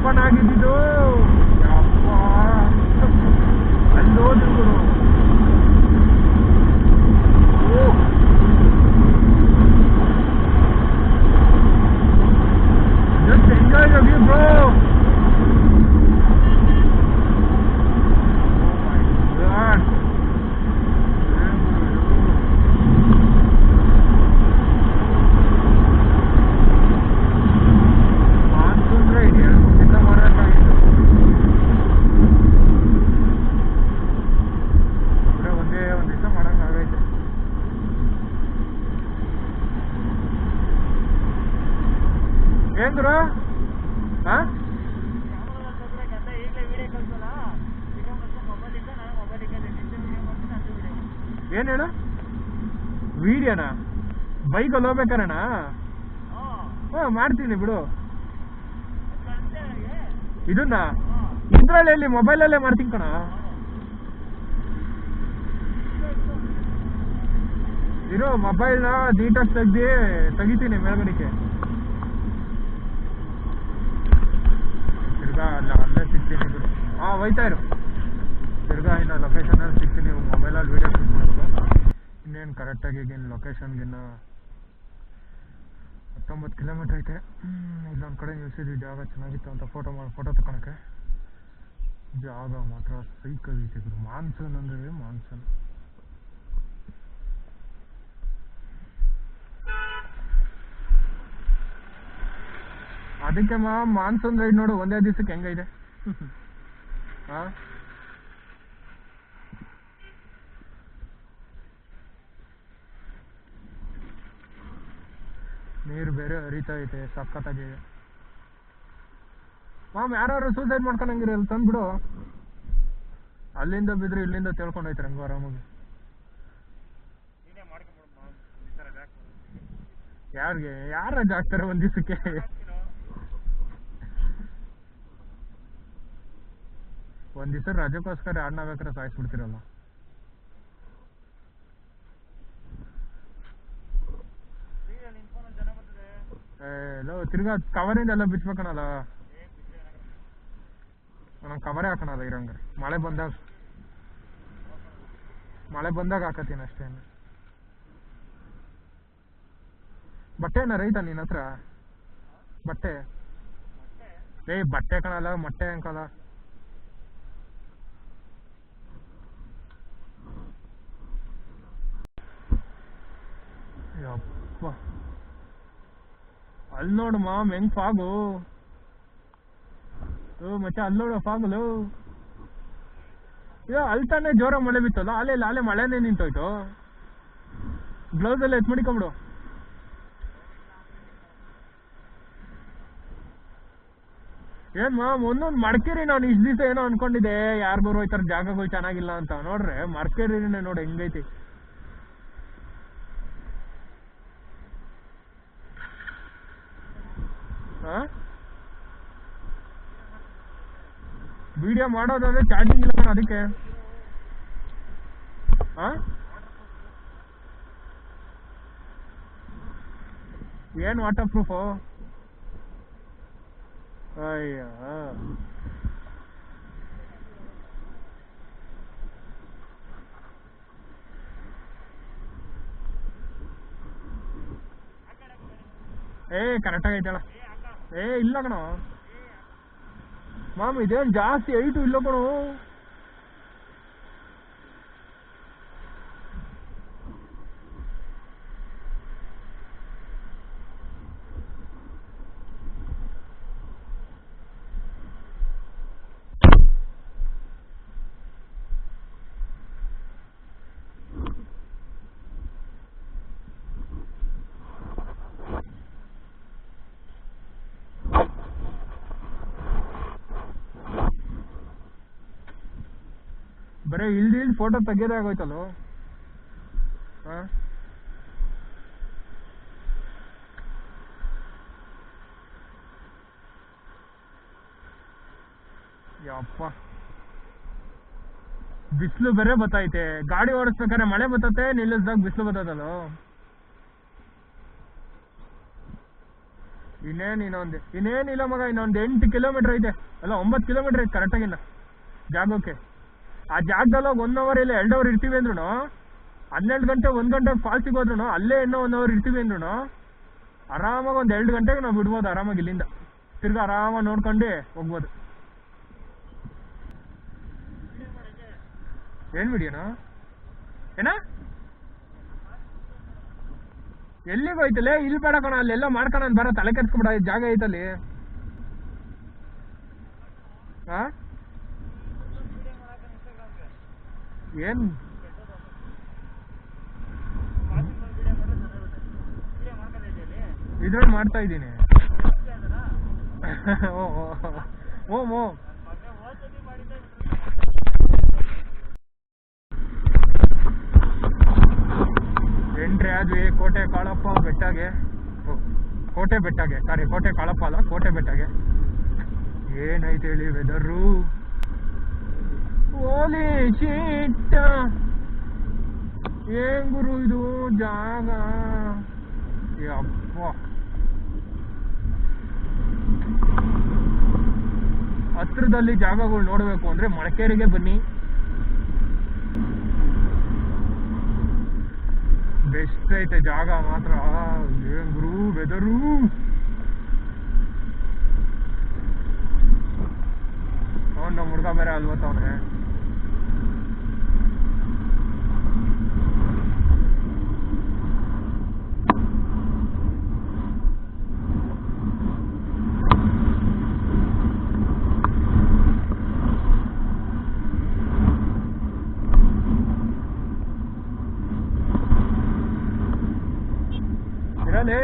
Open ಆಗಿದ್ದು ಯಪ್ಪ. ಅಲ್ಲಿ ಹೋದ್ರು ಗುರು ಓ just enjoy the view bro God. Monsoon ride ಎರಡು ದಿವಸ ಮಾಡೋಕ್ಕಾಗಿತ್ತು ಬರೀ ಒಂದೇ ಒಂದು ದಿವಸ ಮಾಡೋಕ್ಕಾಗೈತೆ ಏನ್ ಗುರು ಹಾಂ ಏನ್ ಹೇಳು? ಬೈಕಲ್ಲಿ ಹೋಗ್ಬೇಕಾರಣ ಹಾ, ಮಾಡ್ತೀನಿ ಬಿಡು. ಇದನ್ನ? ಇದ್ರಲ್ಲಿ ಎಲ್ಲಿ ಮೊಬೈಲಲ್ಲೇ ಮಾಡ್ತೀನಿ ಕಣ. ಮೊಬೈಲ್ ಮೊಬೈಲ್ನ ನೀಟಾಗಿ ತೆಗ್ದು ತೆಗಿತೀನಿ ಮೇಲ್ಗಡೆಗೆ. ತಿರ್ಗಾ ಅಲ್ಲ ಸಿಗ್ತೀನಿ ಬಿಡು. ಹಾಂ ಹೋಯ್ತಾ ಇರು. ತಿರ್ಗಾ ಇನ್ನು ಲೊಕೇಶನಲ್ಲಿ ಸಿಗ್ತೀನಿ. ಮೊಬೈಲಲ್ಲಿ ವೀಡಿಯೋ ಶೂಟ್ ಮಾಡ್ಕೊ ಇನ್ನೇನು ಕರೆಕ್ಟಾಗಿ ಈಗಿನ ಲೊಕೇಶನ್ಗಿನ್ನ ಹತ್ತೊಂಬತ್ತು ಕಿಲೋಮೀಟ್ರ್ ಐತೆ. ಇಲ್ಲೊಂದು ಕಡೆ ನಿಲ್ಸಿದ್ವಿ ಜಾಗ ಚೆನ್ನಾಗಿತ್ತು ಅಂತ ಫೋಟೋ ಮಾಡಿ ಫೋಟೋ ತಗೊಳಕ್ಕೆ ಜಾಗ ಮಾತ್ರ ಸೈಕಾಗೈತೆ ಗುರು ಮಾನ್ಸೂನ್ ಅಂದರೆ ಮಾನ್ಸೂನ್. ಅದಕ್ಕೆ ಮಾ ಮಾನ್ಸೂನ್ ರೈಡ್ ನೋಡು ಒಂದೇ ದಿವಸಕ್ಕೆ ಹೆಂಗೈತೆ? ಹಾ ನೀರು ಬೇರೆ ಹರಿತಾ ಐತೆ ಸಖತ್ತಾಗಿ. ಮಾಮ್ ಯಾರು ಸೂಸೈಡ್ ಮಾಡ್ಕೊಂಡಂಗಿರಲ್ಲ ತಂದ್ಬಿಡು. ಅಲ್ಲಿಂದ ಬಿದ್ರೆ ಇಲ್ಲಿಂದ ತಿಳ್ಕೊಂಡು ಹೋಯ್ತಾರೆ ಹಂಗು ಆರಾಮಾಗಿ. ಯಾರಿಗೆ? ಯಾರ ರಜೆ ಹಾಕ್ತಾರೆ ಒಂದ್ ದಿವಸಕ್ಕೆ? ಒಂದ್ ದಿವಸ ರಜಕ್ಕೋಸ್ಕರ ಅಣ್ಣ ಬೇಕಾದ್ರೆ ಸಾಯಿಸ್ಬಿಡ್ತಿರಲ್ಲ. ಲೋ, ತಿರ್ಗಾ ಕವರಿಂದ ಎಲ್ಲ ಬಿಚ್ಬೇಕಣಲ್ಲ. ನಾನು ಕವರೇ ಹಾಕೋಣಲ್ಲ ಇರಂಗ. ಮಳೆ ಬಂದಾಗ. ಮಳೆ ಬಂದಾಗ ಹಾಕತ್ತೀನಿ ಅಷ್ಟೇ. ಬಟ್ಟೆ ಏನಾರ ಐತಾ ನಿನ್ನ ಹತ್ರ? ಬಟ್ಟೆ? ಏ, ಬಟ್ಟೆ ಕಣಲ್ಲ, ಮೊಟ್ಟೆ ಅಂಕಲ್ಲ. ಯಪ್ಪ. ಅಲ್ಲಿ ನೋಡು ಮಾಮ್, ಹೆಂಗ್ ಫಾಗು? ಮಚ್ಚ ಅಲ್ಲಿ ನೋಡು ಫಾಗಲು ಏ ಅಲ್ಲಿ ತಾನೇ ಜೋರ ಮಳೆ ಬಿತ್ತಲ್ಲ, ಅಲ್ಲೇ ಇಲ್ಲ, ಅಲ್ಲೇ ಮಳೆನೇ ನಿಂತೋಯ್ತು. ಬ್ಲೌಸ್ ಎಲ್ಲ ಎತ್ ಮಡಿಕೊಂಬಿಡು ಏನ್ ಮಾಮ್, ಒಂದೊಂದು ಮಡ್ಕೇರಿ ನಾನು ಇಷ್ಟ ದಿವಸ ಏನೋ ಅನ್ಕೊಂಡಿದ್ದೆ ಈ ತರ ಜಾಗಗಳು ಚೆನ್ನಾಗಿಲ್ಲ ಅಂತ. ನೋಡ್ರೆ, ಮಡಕೇರಿನೇ ನೋಡಿ, ಹೆಂಗೈತಿ ಹಾ ವಿಡಿಯೋ ಮಾಡೋದಾದ್ರೆ ಚಾರ್ಜಿಂಗ್ ಇಲ್ಲ ಅದಕ್ಕೆ. ಹಾ ಏನು ವಾಟರ್ ಪ್ರೂಫು ಅಯ್ಯ. ಏ ಕರೆಕ್ಟಾಗಿ ಐತಳ ಏ, ಇಲ್ಲ ಕಣೋ. ಮಾಮ್ ಇದೇನು ಜಾಸ್ತಿ ಐಟು ಇಲ್ಲ ಕಣೋ. ಬರೀ ಇಲ್ದಿ ಇಲ್ದು ಫೋಟೋ ತೆಗಿಯೋದೇ ಆಗೋಯ್ತಲ್ಲೋ? ಯಪ್ಪ. ಬಿಸಿಲು ಬೇರೆ ಬತ್ತೈತೆ. ಗಾಡಿ ಓಡಿಸ್ಬೇಕಾದ್ರೆ ಮಳೆ ಬತ್ತತೆ, ನಿಲ್ಲಿಸ್ದಾಗ ಬಿಸಿಲು ಬತ್ತದಲ್ಲೋ? ಇನ್ನೇನು ಇನ್ನೊಂದು, ಇನ್ನೇನಿಲ್ಲ ಮಗ, ಇನ್ನೊಂದು ಎಂಟು ಕಿಲೋಮೀಟರ್ ಐತೆ. ಅಲ್ಲ, ಒಂಬತ್ತು ಕಿಲೋಮೀಟರ್ ಐತೆ ಕರೆಕ್ಟಾಗಿಲ್ಲ ಜಾಗಕ್ಕೆ. ಆ ಜಾಗದಲ್ಲಿ ಹೋಗಿ ಒನ್ ಅವರ್ ಇಲ್ಲ ಎರಡು ಅವರ್ ಇರ್ತೀವಿ ಅಂದ್ರೂ ಹನ್ನೆರಡು ಗಂಟೆ ಒಂದು ಗಂಟೆ ಫಾಲ್ಸಿಗೆ ಹೋದ್ರು ಅಲ್ಲೇ ಇನ್ನೂ ಒನ್ ಅವರ್ ಇರ್ತೀವಿ ಅಂದ್ರೂ ಆರಾಮಾಗಿ ಒಂದು ಎರಡು ಗಂಟೆಗೆ ನಾವು ಬಿಡ್ಬೋದು ಆರಾಮಾಗಿ ಇಲ್ಲಿಂದ. ತಿರ್ಗಾ ಆರಾಮಾಗಿ ನೋಡ್ಕೊಂಡು ಹೋಗ್ಬೋದು. ಏನು ವಿಡಿಯೋನು ಏನ? ಎಲ್ಲಿಗೆ ಹೋಯ್ತಲ್ಲೇ ಇಲ್ಲಿ ಬೇಡ ಕಣ, ಅಲ್ಲೆಲ್ಲ ಮಾಡ್ಕೊಣ ಬರ, ತಲೆ ಕೆಡ್ಸ್ಕೊಬಿಡ ಜಾಗ ಐತಲ್ಲಿ. ಹಾ ಏನ್? ಇದ್ರಲ್ಲಿ ಮಾಡ್ತಾ ಇದ್ದೀನಿ. ಓ ಓಮ್ ಓ ಎಂಟ್ರಿ ಆದ್ವಿ, ಕೋಟೆ ಕಾಳಪ್ಪ ಬೆಟ್ಟಗೆ. ಕೋಟೆ ಬೆಟ್ಟಗೆ ಸಾರಿ ಕೋಟೆ ಕಾಳಪ್ಪ ಅಲ್ಲ, ಕೋಟೆ ಬೆಟ್ಟಗೆ. ಏನೈತೆ ಹೇಳಿ ವೆದರು ಓಲಿ ಶೀಟ್ ಏನ್ ಗುರು ಇದು? ಜಾಗ. ಯಪ್ಪ ಹತ್ರದಲ್ಲಿ ಜಾಗಗಳು ನೋಡಬೇಕು ಅಂದ್ರೆ ಮಳಕೇರಿಗೆ ಬನ್ನಿ. ಬೆಸ್ಟ್ ಐತೆ ಜಾಗ ಮಾತ್ರ. ಏನ್ ಗುರು ವೆದರು ಅವ್ನು ಹುಡುಗ ಬೇರೆ ಅಲ್ವತ್ತವ್ನೆ ಇರಲೇ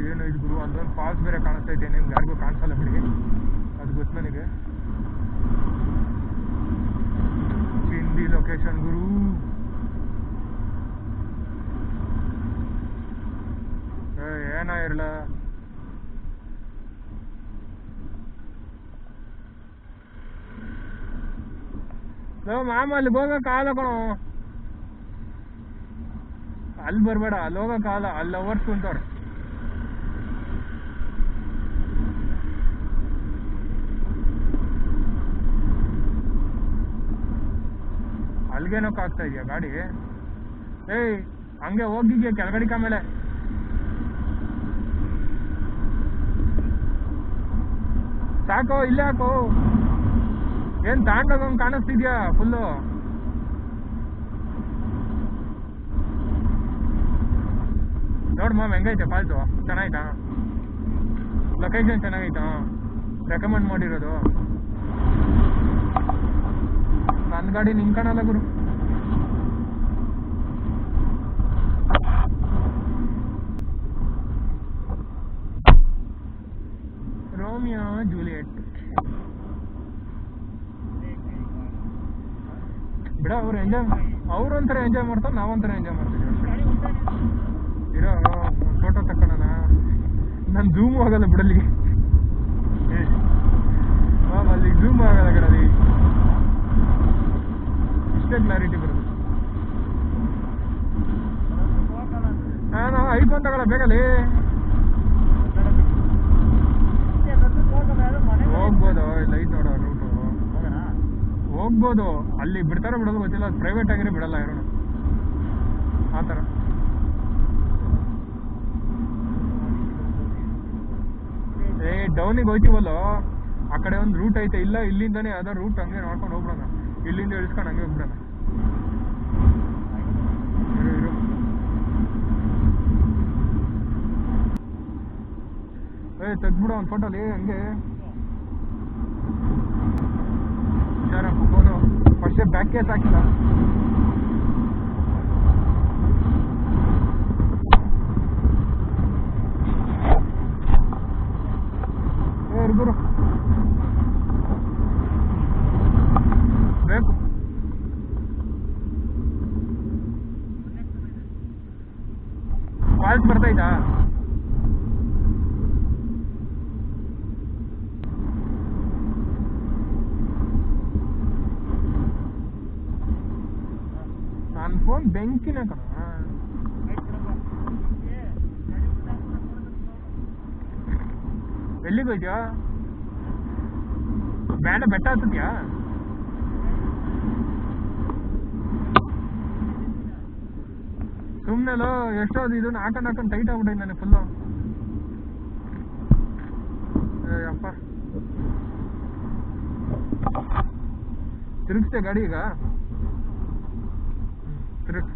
ಏನು ಇದು ಗುರು ಅಲ್ಲೊಂದು ಫಾಲ್ಸ್ ಬೇರೆ ಕಾಣಿಸ್ತೈತೆ ನಿಮ್ಗೆ ಯಾರಿಗೂ ಕಾಣಿಸಲ್ಲ ಬಿಡಿ ಅದು ಗೊತ್ತು ನನಗೆ ಏನ ಇರ್ಲ? ಲೋ, ಮಾಮ, ಅಲ್ಲಿ ಹೋಗಕ್ಕೆ ಕಾಲ ಕಣೋ. ಅಲ್ಲಿ ಬರಬೇಡ, ಅಲ್ಲಿ ಹೋಗಕ್ಕೆ ಕಾಲ, ಅಲ್ಲಿ ಅವರ್ಸ್ ಅಲ್ಗೇನೋಕ್ ಆಗ್ತಾ ಇದೆಯಾ ಗಾಡಿ? ಏಯ್, ಹಂಗೆ ಹೋಗಿದ್ಯಾ ಕೆಳಗಡಿಕ ಮೇಲೆ ಸಾಕೋ, ಇಲ್ಲೇ ಹಾಕೋ. ಏನ್ ತಾಂಡೋಗಂಗ್ ಕಾಣಿಸ್ತಿದ್ಯಾ ಫುಲ್ಲು ನೋಡ್ ಮಾಮ್, ಹೆಂಗೈತೆ ಫಾಲ್ಟು ಚೆನ್ನಾಯ್ತಾ ಲೊಕೇಶನ್ ಚೆನ್ನಾಗೈತಾ ರೆಕಮೆಂಡ್ ಮಾಡಿರೋದು. ನನ್ನ ಗಾಡಿ ನಿಮ್ ಕಾಣಲ್ಲ ಗುರು. Romeo, Juliet. ಬಿಡ, ಅವ್ರು ಎಂಜಾಯ್ ಅವ್ರ ಒಂಥರ ಎಂಜಾಯ್ ಮಾಡ್ತಾರೆ ನಾವೊಂಥರ ಎಂಜಾಯ್ ಮಾಡ್ತೀವಿ. ಇರೋ ಫೋಟೋ ತಕ್ಕೊಳ್ಳೋಣ ನಾನು ಝೂಮ್ ಆಗಲ್ಲ ಬಿಡಲ್ಲಿ ಅಲ್ಲಿ ಝೂಮ್ ಆಗಲ್ಲ ಕಡಲಿ ಇಷ್ಟೇ ಕ್ಲಾರಿಟಿ ಬರುತ್ತೆ. ನಾನು ಐಫೋನ್ ತಗೊಳ ಬೇಕಲ್ಲಿ? ಹೋಗ್ಬೋದು ಇಲ್ಲ ಐತ್ ನೋಡೋ ರೂಟು ಹೋಗ್ಬೋದು. ಅಲ್ಲಿ ಬಿಡ್ತಾರೋ ಬಿಡೋದು ಗೊತ್ತಿಲ್ಲ ಪ್ರೈವೇಟ್ ಆಗಿರೋ ಬಿಡಲ್ಲ ಇರೋಣ ಆ ಥರ. ಏ ಡೌನಿಗೆ ಹೋಯ್ತೀವಲ್ಲೋ? ಆ ಕಡೆ ಒಂದು ರೂಟ್ ಐತೆ, ಇಲ್ಲ, ಇಲ್ಲಿಂದನೇ ಯಾವ್ದೋ ರೂಟ್ ಹಂಗೆ ನೋಡ್ಕೊಂಡು ಹೋಗ್ಬಿಡೋಣ. ಇಲ್ಲಿಂದ ಇಳಿಸ್ಕೊಂಡು ಹಂಗೆ ಹೋಗ್ಬಿಡೋಣ. ಏ ತೆಗ್ದ್ಬಿಡ ಒಂದು ಫೋಟೋಲಿ ಹಂಗೆ. ಹುಷಾರಪ್ಪ ಫಸ್ಟೇ ಬ್ಯಾಕ್ ಕೇಸ್ ಹಾಕಿಲ್ಲ. ಏ ಹುಡುಗರು ಬೇಕು ಫಾಲ್ಟ್ ಬರ್ತೈತಾ ನನ್ನ ಫೋನ್ ಬೆಂಕಿನ ಕಣ. ಎಲ್ಲಿಗೆ ಹೋಯ್ತೀಯಾ ಬ್ಯಾಂಡ, ಬೆಟ್ಟ ಹತ್ತದ್ಯಾ? ಎಷ್ಟೋ ಅದು ಇದನ್ನ ಹಾಕೊಂಡು ಹಾಕೊಂಡು ಟೈಟ್ ಆಗ್ಬಿಟ್ಟೈತೆ ನನಗೆ ಫುಲ್ಲು ಅಪ್ಪ ತಿರುಗಿಸ್ತೆ ಗಾಡಿ ಈಗ? ತಿರುಗ್